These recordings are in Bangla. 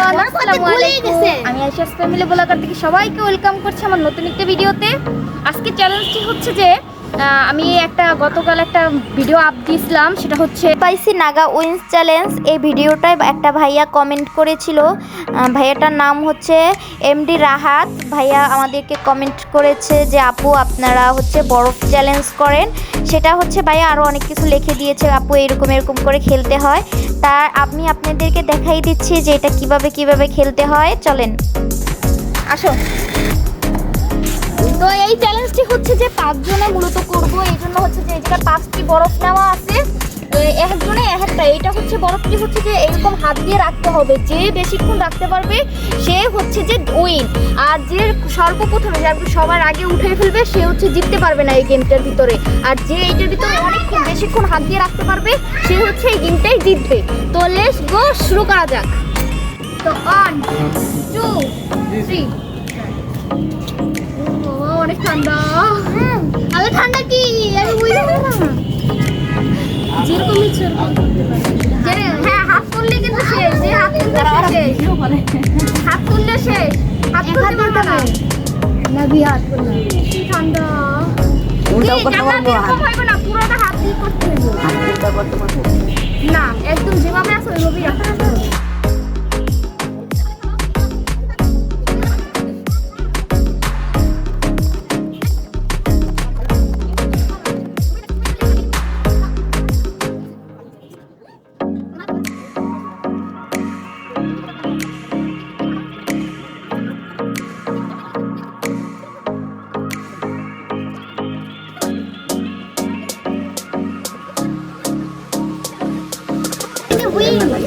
এভরিওয়ান আসসালামু আলাইকুম। আমি আইশাস ফ্যামিলি ব্লগার থেকে সবাইকে ওয়েলকাম করছি আমার নতুন একটা ভিডিওতে আজকে চ্যালেঞ্জটি হচ্ছে যে আমি একটা গতকাল একটা ভিডিও আপ দিয়েছিলাম সেটা হচ্ছে পাইসি নাগা উইন্স চ্যালেঞ্জ এই ভিডিওটায় একটা ভাইয়া কমেন্ট করেছিল। ভাইয়াটার নাম হচ্ছে এমডি রাহাত। ভাইয়া আমাদেরকে কমেন্ট করেছে যে আপু আপনারা হচ্ছে বরফ চ্যালেঞ্জ করেন। সেটা হচ্ছে ভাইয়া আরও অনেক কিছু লিখে দিয়েছে আপু এরকম এরকম করে খেলতে হয়। তা আমি আপনাদেরকে দেখাই দিচ্ছি যে এটা কীভাবে কীভাবে খেলতে হয়। চলেন। আসো। তো এই চ্যালেঞ্জটি হচ্ছে যে পাঁচজনে মূলত করব, এই জন্য হচ্ছে যে এটা পাঁচটি বরফ নেওয়া একটা এটা হচ্ছে বড় বরফটি হচ্ছে যে এরকম হাত দিয়ে রাখতে হবে, যে বেশিক্ষণ রাখতে পারবে, সে হচ্ছে যে উইন। আর যে সর্বপ্রথমে যার সবার আগে উঠে ফেলবে, সে হচ্ছে জিততে পারবে না এই গেমটার ভিতরে। আর যে এইটার ভিতরে অনেকক্ষণ, বেশিক্ষণ হাত দিয়ে রাখতে পারবে, সে হচ্ছে এই গেমটাই জিতবে। তো লেস গো শুরু করা যাক। তো ওয়ান টু থ্রি অনেক ঠান্ডা। আমি ঠান্ডা কি? আমি বুঝতে পারলাম না যেরকম ইচ্ছে ওরকম করতে পারি। যে হ্যাঁ হাত তুললে কিন্তু শেষ যে হাত তুললে শেষ হাত তুললে শেষ হাত তুলতে পারবে না। না দুই হাত করলাম ঠান্ডা? উল্টাও করতে পারব না? পুরোটা হাত দিয়ে করতে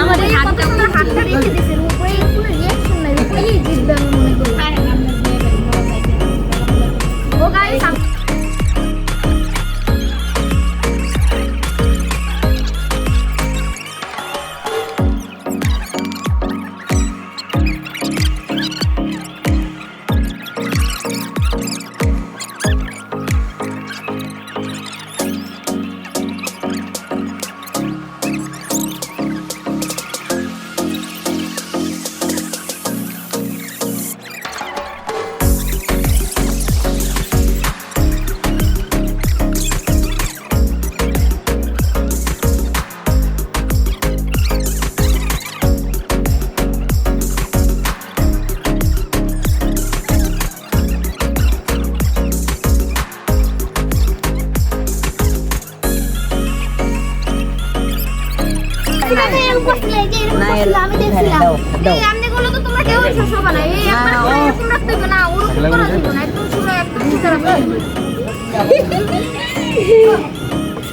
আমার হাতটা হাতটা রেখে দিয়েছে।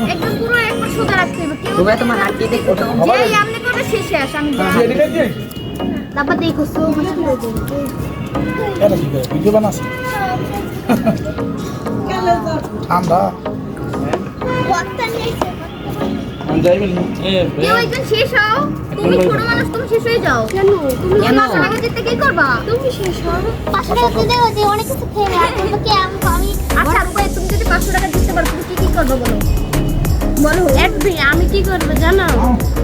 একদম পুরো একবার সোজা রাখতে হবে কেউ তোমরা হাত দিয়ে দেখো তো আমনে করবে একজন শেষ হও। তুমি ছোট মানুষ তুমি শেষ হয়ে যাও। কেন? তুমি? পাঁচশো টাকা জিততে কি করবা? তুমি শেষ হও। পাঁচশো টাকা দেবো যে অনেক কিছু খেয়ে আর বলব কি আমি আমি আচ্ছা রূপাই তুমি যদি পাঁচশো টাকা জিততে পারো তুমি কি কি করবে বলো? বলো। একদিন আমি কি করব জানো?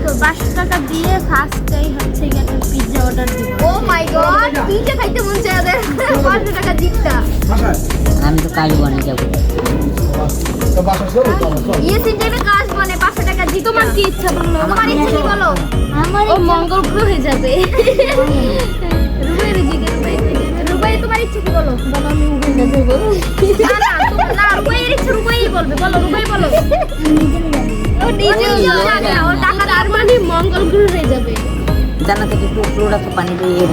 তো পাঁচশো টাকা দিয়ে ফার্স্টেই হচ্ছে গিয়ে একটা পিৎজা অর্ডার দিব। ও মাই গড পিজা খাইতে মন চায় ওদের। পাঁচশো টাকা জিততা আমি তো কাজ বানিয়ে যাব। ইয়ে কাজ জিত তোমার কি ইচ্ছা বলো? তোমার ইচ্ছা কি বলো? আমার ও মঙ্গল গ্রহে যাবে। রুবাই রিজিকে রুবাই রুবাই তোমার ইচ্ছা কি বলো? বলো আমি না না না রুবাইয়ের ইচ্ছা রুবাই বলবে। বলো রুবাই বলো। ও নিজেও জানে। ও টাকা তার মানে মঙ্গল গ্রহে যাবে। জানা থেকে একটু পুরোটা তো পানি দিয়ে এর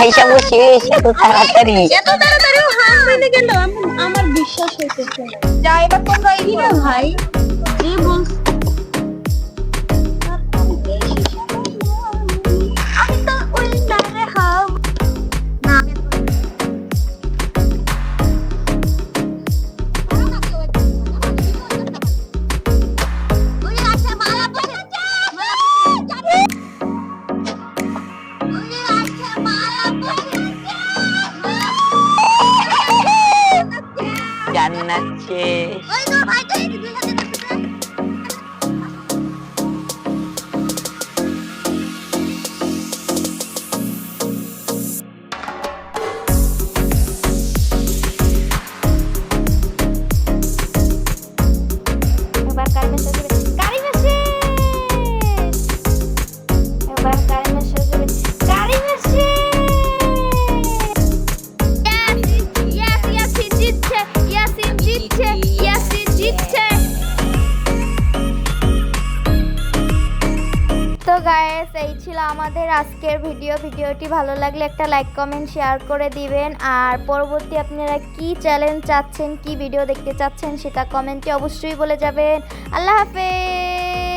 আইসা বসে এত তাড়াতাড়ি। এত তাড়াতাড়ি ও হার মেনে গেল আমার বিশ্বাস হইতেছে যা এবার তোমরা এই ভাই? যে বল শেষ ওই তো ভাই তো তো গায়েস এই ছিল আমাদের আজকের ভিডিও ভিডিওটি ভালো লাগলে একটা লাইক কমেন্ট শেয়ার করে দিবেন। আর পরবর্তী আপনারা কি চ্যালেঞ্জ চাচ্ছেন, কি ভিডিও দেখতে চাচ্ছেন, সেটা কমেন্টে অবশ্যই বলে যাবেন। আল্লাহ হাফেজ!